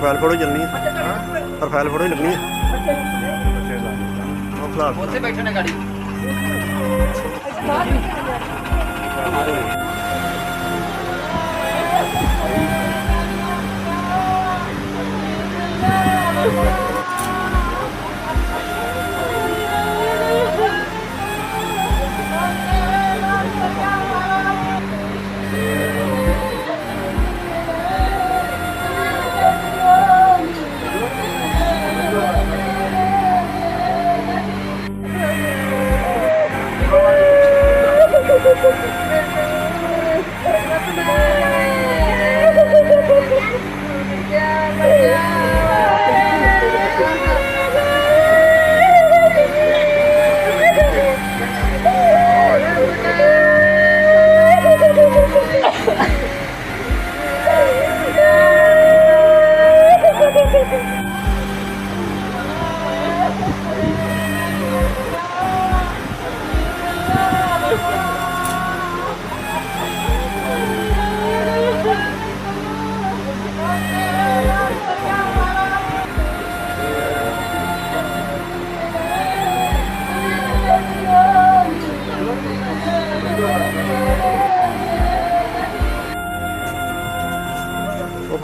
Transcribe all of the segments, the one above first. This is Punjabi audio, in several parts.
ਪ੍ਰੋਫਾਈਲ ਫੋਟੋ ਚੱਲਣੀ ਹੈ ਪ੍ਰੋਫਾਈਲ ਫੋਟੋ ਹੀ ਲੱਗਣੀ ਹੈ ਉਹ ਖਿਲਾਫ ਉੱਥੇ ਬੈਠੇ ਨੇ ਗਾੜੀ। ਉਹ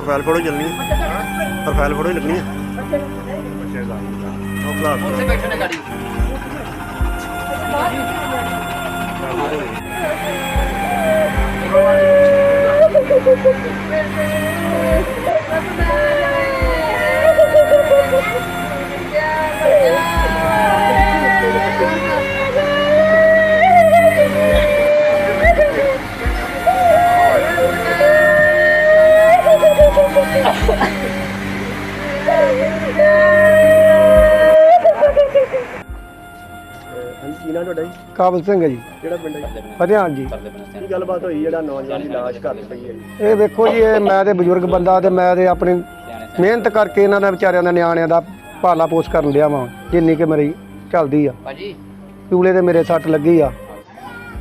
ਪ੍ਰੋਫਾਈਲ ਫੋਟੋ ਚੱਲਣੀ ਹੈ ਪ੍ਰੋਫਾਈਲ ਫੋਟੋ ਹੀ ਲੱਗਣੀ ਹੈ ਉੱਥੇ ਬੈਠੇ ਨੇ ਗਾੜੀ। ਹਾਂਜੀ ਕਾਬਲ ਸਿੰਘ ਹੈ ਜੀ। ਕਿਹੜਾ ਪਿੰਡ ਹੈ ਜੀ? ਫਤਿਹਾਨ ਜੀ। ਕੀ ਗੱਲਬਾਤ ਹੋਈ ਜਿਹੜਾ ਨੌਜਵਾਨ ਦੀ ਲਾਸ਼ ਘਰ ਪਈ ਹੈ ਜੀ? ਇਹ ਵੇਖੋ ਜੀ ਇਹ ਮੈਂ ਤੇ ਬਜ਼ੁਰਗ ਬੰਦਾ ਤੇ ਮੈਂ ਤੇ ਆਪਣੀ ਮਿਹਨਤ ਕਰਕੇ ਇਹਨਾਂ ਦਾ ਵਿਚਾਰਿਆਂ ਦਾ ਨਿਆਣਿਆਂ ਦਾ ਪਾਲਾ ਪੋਸ ਕਰਨ ਲਿਆ ਵਾਂ ਜਿੰਨੀ ਕਿ ਮੇਰੀ ਚੱਲਦੀ ਆ। ਭਾਜੀ। ਚੂਲੇ ਤੇ ਮੇਰੇ ਸੱਟ ਲੱਗੀ ਆ।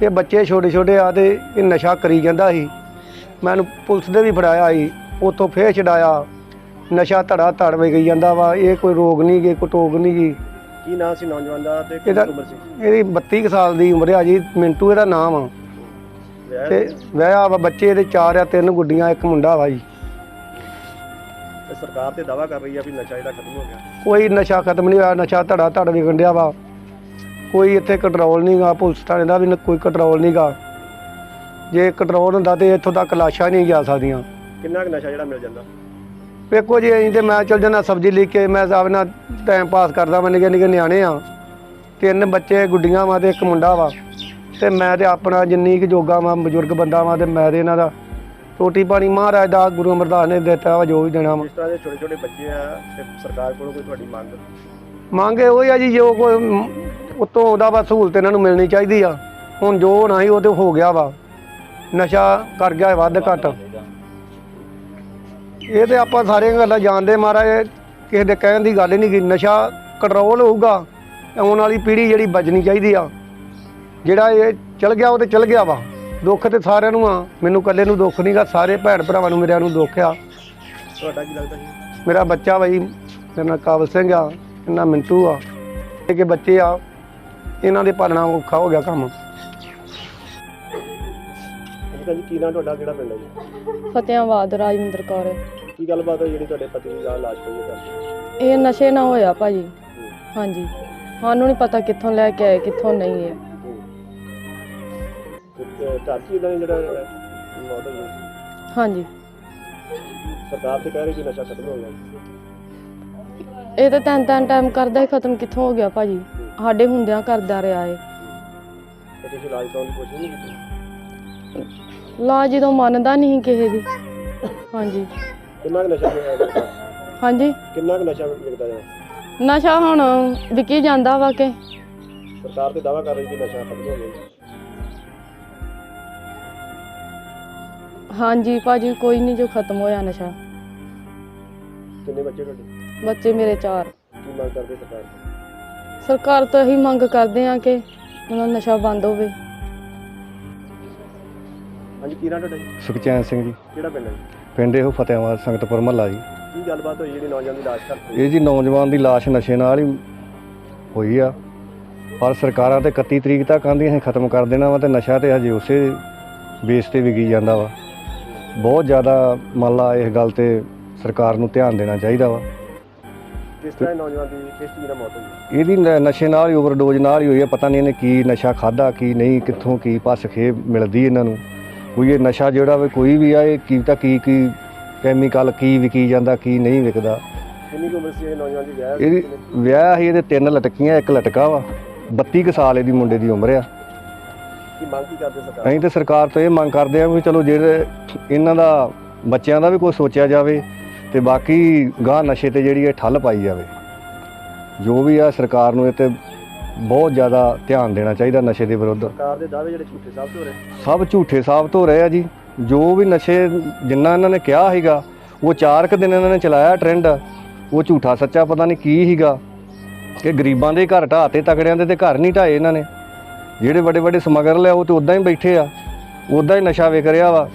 ਇਹ ਬੱਚੇ ਛੋਟੇ ਛੋਟੇ ਆ ਤੇ ਇਹ ਨਸ਼ਾ ਕਰੀ ਜਾਂਦਾ ਸੀ। ਮੈਨੂੰ ਪੁਲਿਸ ਦੇ ਵੀ ਫੜਾਇਆ ਸੀ ਉਤੋਂ ਫੇਰ ਛਡਾਇਆ। ਨਸ਼ਾ ਧੜਾ ਧੜ ਵੇ ਗਈ ਜਾਂਦਾ ਵਾ ਇਹ ਕੋਈ ਰੋਗ ਨਹੀਂ ਗੇ ਕੋਈ ਟੋਗ ਨਹੀਂ ਗੀ। ਕੀ ਨਾਂ ਸੀ ਨੌਜਵਾਨ ਦਾ ਤੇ ਇਹਦਾ ਕਿੰਨੀ ਉਮਰ ਸੀ? ਇਹਦੀ 32 ਕੁ ਸਾਲ ਦੀ ਉਮਰ ਆ ਜੀ ਮਿੰਟੂ ਇਹਦਾ ਨਾਮ ਆ। ਵਿਆਹ ਤੇ ਵਿਆਹ ਵਾ ਬੱਚੇ ਇਹਦੇ ਚਾਰ ਆ ਤਿੰਨ ਗੁੱਡੀਆਂ ਇੱਕ ਮੁੰਡਾ ਵਾ ਜੀ। ਤੇ ਸਰਕਾਰ ਤੇ ਦਾਵਾ ਕਰ ਰਹੀ ਆ ਵੀ ਨਸ਼ਾ ਜਿਹੜਾ ਖਤਮ ਹੋ ਗਿਆ। ਕੋਈ ਨਸ਼ਾ ਖਤਮ ਨਹੀਂ ਹੋਇਆ ਨਸ਼ਾ ਧੜਾ ਧੜ ਵਿਕਣ ਡਿਆ ਵਾ। ਕੋਈ ਇੱਥੇ ਕੰਟਰੋਲ ਨਹੀਂਗਾ ਪੁਲਿਸ ਥਾਣੇ ਦਾ ਵੀ ਨ- ਕੋਈ ਕੰਟਰੋਲ ਨਹੀਂਗਾ ਜੇ ਕੰਟਰੋਲ ਹੁੰਦਾ ਤੇ ਇੱਥੋਂ ਤੱਕ ਲਾਸ਼ਾਂ ਨਹੀਂ ਜਾ ਸਕਦੀਆਂ। ਕਿੰਨਾ ਕੁ ਨਸ਼ਾ ਜਿਹੜਾ ਮਿਲ ਜਾਂਦਾ? ਵੇਖੋ ਜੀ ਅਸੀਂ ਤੇ ਮੈਂ ਚਲ ਜਾਂਦਾ ਸਬਜ਼ੀ ਲੈ ਕੇ ਮੈਂ ਸਾਹਿਬ ਨਾਲ ਟਾਈਮ ਪਾਸ ਕਰਦਾ ਮੈਂ ਨਿੱਕੇ ਨਿੱਕੇ ਨਿਆਣੇ ਆ। ਤਿੰਨ ਬੱਚੇ ਗੁੱਡੀਆਂ ਵਾ ਤੇ ਇੱਕ ਮੁੰਡਾ ਵਾ। ਤੇ ਮੈਂ ਤੇ ਆਪਣਾ ਜਿੰਨੀ ਕੁ ਜੋਗਾ ਵਾ ਬਜ਼ੁਰਗ ਬੰਦਾ ਵਾ ਤੇ ਮੈਂ ਤੇ ਇਹਨਾਂ ਦਾ ਰੋਟੀ ਪਾਣੀ ਮਹਾਰਾਜ ਦਾ ਗੁਰੂ ਅਮਰਦਾਸ ਨੇ ਦਿੱਤਾ ਵਾ ਜੋ ਵੀ ਦੇਣਾ ਵਾ। ਜਿਸ ਤਰ੍ਹਾਂ ਦੇ ਛੋਟੇ ਛੋਟੇ ਬੱਚੇ ਆ ਤੇ ਸਰਕਾਰ ਕੋਲੋਂ ਕੋਈ ਤੁਹਾਡੀ ਮੰਗ? ਮੰਗੇ ਉਹ ਆ ਜੀ ਜੋ ਕੋਈ ਉੱਤੋਂ ਉਹਦਾ ਵਾ ਸਹੂਲਤ ਇਹਨਾਂ ਨੂੰ ਮਿਲਣੀ ਚਾਹੀਦੀ ਆ। ਹੁਣ ਜੋ ਹੋਣਾ ਸੀ ਉਹ ਤੇ ਹੋ ਗਿਆ ਵਾ। ਨਸ਼ਾ ਕਰ ਗਿਆ ਹੈ ਵੱਧ ਘੱਟ। ਇਹ ਤੇ ਆਪਾਂ ਸਾਰੀਆਂ ਗੱਲਾਂ ਜਾਣਦੇ ਮਹਾਰਾਜ ਕਿਸੇ ਦੇ ਕਹਿਣ ਦੀ ਗੱਲ ਨਹੀਂ ਗੀ। ਨਸ਼ਾ ਕੰਟਰੋਲ ਹੋਊਗਾ ਆਉਣ ਵਾਲੀ ਪੀੜ੍ਹੀ ਜਿਹੜੀ ਬਚਣੀ ਚਾਹੀਦੀ ਆ। ਜਿਹੜਾ ਇਹ ਚਲ ਗਿਆ ਉਹ ਤੇ ਚਲ ਗਿਆ ਵਾ। ਦੁੱਖ ਤੇ ਸਾਰਿਆਂ ਨੂੰ ਆ। ਮੈਨੂੰ ਇਕੱਲੇ ਨੂੰ ਦੁੱਖ ਨਹੀਂਗਾ ਸਾਰੇ ਭੈਣ ਭਰਾਵਾਂ ਨੂੰ ਮੇਰਿਆਂ ਨੂੰ ਦੁੱਖ ਆ। ਤੁਹਾਡਾ ਕੀ ਲੱਗਦਾ ਜੀ? ਮੇਰਾ ਬੱਚਾ ਬਾਈ ਮੇਰਾ ਕਾਬਲ ਸਿੰਘ ਆ ਇਹਨਾਂ ਮਿੰਟੂ ਆ। ਇਹ ਕਿ ਬੱਚੇ ਆ ਇਹਨਾਂ ਦੇ ਪਾਲਣਾ ਔਖਾ ਹੋ ਗਿਆ ਕੰਮ। ਠੀਕ ਹੈ ਜੀ ਕੀ ਨਾਂ ਤੁਹਾਡਾ ਕਿਹੜਾ ਪਿੰਡ ਹੈ ਜੀ? ਫਤਿਆਬਾਦ ਰਾਜਵਿੰਦਰ ਕੌਰ। ਕੀ ਗੱਲਬਾਤ ਹੋਈ ਜਿਹੜੀ ਤੁਹਾਡੇ ਪਤੀ ਦੀ ਆ ਲਾਸ਼ ਪਈ ਹੈ ਘਰ? ਇਹ ਨਸ਼ੇ ਨਾ ਹੋਇਆ ਭਾਜੀ। ਹਾਂਜੀ। ਸਾਨੂੰ ਨਹੀਂ ਪਤਾ ਕਿੱਥੋਂ ਲੈ ਕੇ ਆਏ ਕਿੱਥੋਂ ਨਹੀਂ ਹੈ। ਤੇ ਘਰ 'ਚ ਇਹਦਾ ਜਿਹੜਾ ਅਹ, ਮੌਤ ਹੋਈ? ਹੈ। ਹਾਂਜੀ। ਸਰਕਾਰ ਤੇ ਕਹਿ ਰਹੀ ਕਿ ਨਸ਼ਾ ਖਤਮ ਹੋ ਗਿਆ। ਇਹ ਤਾਂ ਤਿੰਨ ਤਿੰਨ ਟਾਈਮ ਕਰਦਾ ਹੀ ਖਤਮ ਕਿੱਥੋਂ ਹੋ ਗਿਆ ਭਾਜੀ। ਸਾਡੇ ਹੁੰਦਿਆਂ ਕਰਦਾ ਰਿਹਾ ਏ ਤੇ ਤੁਸੀਂ ਇਲਾਜ ਕਰਾਉਣ ਦੀ ਕੋਸ਼ਿਸ਼ ਨਹੀਂ ਕੀਤੀ? ਲਾ ਜਦੋਂ ਮੰਨਦਾ ਨਹੀਂ ਕਿਸੇ ਦੀ। ਹਾਂਜੀ। ਕਿੰਨਾ ਕੁ ਨਸ਼ਾ ਵਿਕਦਾ? ਹਾਂਜੀ। ਕਿੰਨਾ ਕੁ ਨਸ਼ਾ ਵਿਕਦਾ ਹੈ? ਨਸ਼ਾ ਹੁਣ ਵਿਕੀ ਜਾਂਦਾ ਵਾ ਕਿ। ਸਰਕਾਰ ਤੇ ਦਾਵਾ ਕਰ ਰਹੀ ਕਿ ਨਸ਼ਾ ਖਤਮ ਹੋ ਗਿਆ। ਹਾਂਜੀ ਭਾਜੀ ਕੋਈ ਨਹੀਂ ਜੋ ਖਤਮ ਹੋਇਆ ਨਸ਼ਾ। ਕਿੰਨੇ ਬੱਚੇ ਤੁਹਾਡੇ? ਬੱਚੇ ਮੇਰੇ ਚਾਰ। ਕੀ ਮੰਗ ਕਰਦੇ ਸਰਕਾਰ ਤੋਂ? ਸਰਕਾਰ ਤੋਂ ਇਹੀ ਮੰਗ ਕਰਦੇ ਆ ਕਿ ਉਹਨਾਂ ਦਾ ਨਸ਼ਾ ਬੰਦ ਹੋਵੇ। ਹਾਂਜੀ ਕੀ ਨਾਂ ਤੁਹਾਡਾ ਜੀ? ਸੁਖਚੈਨ ਸਿੰਘ ਜੀ। ਕਿਹੜਾ ਪਿੰਡ ਹੈ ਜੀ? ਪਿੰਡ ਇਹੋ ਫਤਿਆਬਾਦ ਸੰਗਤਪੁਰ ਮਹੱਲਾ ਜੀ। ਕੀ ਗੱਲਬਾਤ ਹੋਈ ਜਿਹੜੀ ਨੌਜਵਾਨ ਦੀ ਲਾਸ਼ ਘਰ ਪਈ? ਇਹ ਜੀ ਨੌਜਵਾਨ ਦੀ ਲਾਸ਼ ਨਸ਼ੇ ਨਾਲ ਹੀ ਹੋਈ ਆ। ਪਰ ਸਰਕਾਰਾਂ ਤੇ 31 ਤਰੀਕ ਤੱਕ ਆਂਦੀਆਂ ਅਸੀਂ ਖਤਮ ਕਰ ਦੇਣਾ ਵਾ ਤੇ ਨਸ਼ਾ ਤੇ ਹਜੇ ਉਸੇ ਬੇਸ ਤੇ ਵਿਕੀ ਜਾਂਦਾ ਵਾ। ਬਹੁਤ ਜ਼ਿਆਦਾ ਮੰਨ ਲਾ ਇਸ ਗੱਲ ਤੇ ਸਰਕਾਰ ਨੂੰ ਧਿਆਨ ਦੇਣਾ ਚਾਹੀਦਾ ਵਾ। ਕਿਸ ਤਰ੍ਹਾਂ ਇਹ ਨੌਜਵਾਨ ਦੀ ਕਿਸ ਚੀਜ਼ ਨਾਲ ਮੌਤ ਹੋਈ? ਇਹਦੀ ਨ- ਨਸ਼ੇ ਨਾਲ ਹੀ ਓਵਰਡੋਜ਼ ਨਾਲ ਹੀ ਹੋਈ ਹੈ ਪਤਾ ਨਹੀਂ ਇਹਨੇ ਕੀ ਨਸ਼ਾ ਖਾਦਾ ਕੀ ਨਹੀਂ ਕਿੱਥੋਂ ਕੀ ਪਸ ਖੇ ਮਿਲਦੀ ਇਹਨਾਂ ਨੂੰ। ਕੋਈ ਇਹ ਨਸ਼ਾ ਜਿਹੜਾ ਵੀ ਕੋਈ ਵੀ ਆ ਇਹ ਕੀ ਤਾਂ ਕੀ ਕੀ ਕੈਮੀਕਲ ਕੀ ਵਿਕੀ ਜਾਂਦਾ ਕੀ ਨਹੀਂ ਵਿਕਦਾ। ਕਿੰਨੀ ਕੁ ਉਮਰ ਸੀ ਇਹ ਨੌਜਵਾਨ ਦੀ ਵਿਆਹ ਇਹਦੀ ਵਿਆਹ ਸੀ ਇਹਦੇ ਤਿੰਨ ਲਟਕੀਆਂ ਇੱਕ ਲਟਕਾ ਵਾ। 32 ਕੁ ਸਾਲ ਇਹਦੀ ਮੁੰਡੇ ਦੀ ਉਮਰ ਆ। ਕੀ ਮੰਗ ਕੀ ਕਰਦੇ ਸਰਕਾਰ? ਅਸੀਂ ਤੇ ਸਰਕਾਰ ਤੋਂ ਇਹ ਮੰਗ ਕਰਦੇ ਆ ਵੀ ਚਲੋ ਜਿਹੜੇ ਇਹਨਾਂ ਦਾ ਬੱਚਿਆਂ ਦਾ ਵੀ ਕੋਈ ਸੋਚਿਆ ਜਾਵੇ ਤੇ ਬਾਕੀ ਗਾਂ ਨਸ਼ੇ ਤੇ ਜਿਹੜੀ ਇਹ ਠੱਲ ਪਾਈ ਜਾਵੇ। ਜੋ ਵੀ ਆ ਸਰਕਾਰ ਨੂੰ ਇਹ ਤੇ ਬਹੁਤ ਜ਼ਿਆਦਾ ਧਿਆਨ ਦੇਣਾ ਚਾਹੀਦਾ ਨਸ਼ੇ ਦੇ ਵਿਰੁੱਧ। ਸਰਕਾਰ ਦੇ ਦਾਅਵੇ ਜਿਹੜੇ ਝੂਠੇ ਸਾਬਤ ਹੋ ਰਹੇ ਸਭ ਝੂਠੇ ਸਾਬਤ ਹੋ ਰਹੇ ਆ ਜੀ। ਜੋ ਵੀ ਨਸ਼ੇ ਜਿੰਨਾ ਇਹਨਾਂ ਨੇ ਕਿਹਾ ਸੀਗਾ ਉਹ ਚਾਰ ਕੁ ਦਿਨ ਇਹਨਾਂ ਨੇ ਚਲਾਇਆ ਟ੍ਰੈਂਡ ਉਹ ਝੂਠਾ ਸੱਚਾ ਪਤਾ ਨਹੀਂ ਕੀ ਸੀਗਾ। ਕਿ ਗਰੀਬਾਂ ਦੇ ਘਰ ਢਾਤੇ ਤਕੜਿਆਂ ਦੇ ਤੇ ਘਰ ਨਹੀਂ ਢਾਏ ਇਹਨਾਂ ਨੇ। ਜਿਹੜੇ ਵੱਡੇ ਵੱਡੇ ਸਮਗਰ ਲਿਆ ਉਹ ਤੇ ਉਦਾਂ ਹੀ ਬੈਠੇ ਆ। ਉਦਾਂ ਹੀ ਨਸ਼ਾ ਵਿਕ ਰਿਹਾ ਵਾ।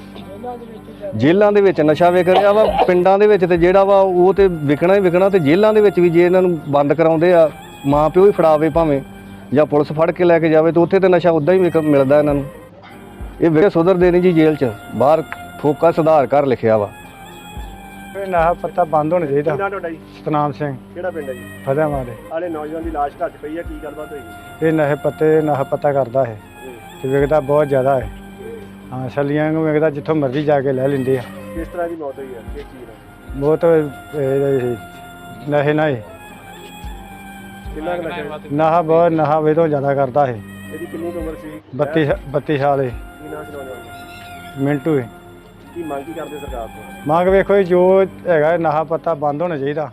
ਜੇਲ੍ਹਾਂ ਦੇ ਵਿੱਚ ਨਸ਼ਾ ਵਿਕ ਰਿਹਾ ਵਾ ਪਿੰਡਾਂ ਦੇ ਵਿੱਚ ਤੇ ਜਿਹੜਾ ਵਾ ਉਹ ਤੇ ਵਿਕਣਾ ਹੀ ਵਿਕਣਾ ਤੇ ਜੇਲ੍ਹਾਂ ਦੇ ਵਿੱਚ ਵੀ ਜੇ ਇਹਨਾਂ ਨੂੰ ਬੰਦ ਕਰਾਉਂਦੇ ਆ ਮਾਂ ਪਿਓ ਹੀ ਫੜਾਵੇ ਭਾਵੇਂ ਜਾਂ ਪੁਲਿਸ ਫੜ ਕੇ ਲੈ ਕੇ ਜਾਵੇ ਤੇ ਉੱਥੇ ਤੇ ਨਸ਼ਾ ਉਦਾਂ ਹੀ ਮਿਲਦਾ ਇਹਨਾਂ ਨੂੰ। ਇਹ ਵੇ ਸੁਧਰਦੇ ਨਹੀਂ ਜੀ ਜੇਲ੍ਹ 'ਚ ਬਾਹਰ ਫੋਕਾ ਸੁਧਾਰ ਕਰ ਲਿਖਿਆ ਵਾ। ਨਾ ਪੱਤਾ ਬੰਦ ਹੋਣਾ ਚਾਹੀਦਾ। ਤੁਹਾਡਾ ਜੀ? ਸਤਨਾਮ ਸਿੰਘ। ਕਿਹੜਾ ਪਿੰਡ ਹੈ ਜੀ? ਦੇ ਆਲੇ ਨੌਜਵਾਨ ਦੀ ਲਾਸ਼ 'ਚ ਪਈ ਹੈ ਕੀ ਗੱਲਬਾਤ ਹੋਈ? ਇਹ ਨਸ਼ੇ ਪੱਤੇ ਨਸ਼ਾ ਪੱਤਾ ਕਰਦਾ ਹੈ ਤੇ ਵਿਕਦਾ ਬਹੁਤ ਜ਼ਿਆਦਾ ਹੈ। ਹਾਂ ਛੱਲੀਆਂ ਨੂੰ ਵਿਕਦਾ ਜਿੱਥੋਂ ਮਰਜ਼ੀ ਜਾ ਕੇ ਲੈ ਲੈਂਦੇ ਆ। ਕਿਸ ਤਰ੍ਹਾਂ ਦੀ ਮੌਤ ਹੋਈ ਹੈ? ਕਿਸ ਚੀਜ਼ ਨਾਲ ਬਹੁਤ ਇਹ ਨਸ਼ੇ ਨਾਲ ਹੀ ਕਿੰਨਾ ਕੁ ਨਸ਼ਾ ਨਸ਼ਾ ਬਹੁਤ ਨਸ਼ਾ ਵੇ ਤੋਂ ਜ਼ਿਆਦਾ ਕਰਦਾ ਹੈ ਇਹਦੀ ਕਿੰਨੀ ਕੁ ਉਮਰ ਸੀ? 32 32 ਸਾਲ ਹੈ ਕੀ ਨਾਂ ਸੀ ਨੌਜਵਾਨ ਦਾ ਮਿੰਟੂ ਹੈ ਕੀ ਮੰਗ ਕੀ ਕਰਦੇ ਸਰਕਾਰ ਤੋਂ? ਮੰਗ ਵੇਖੋ ਜੀ, ਜੋ ਹੈਗਾ ਨਸ਼ਾ ਪੱਤਾ ਬੰਦ ਹੋਣਾ ਚਾਹੀਦਾ।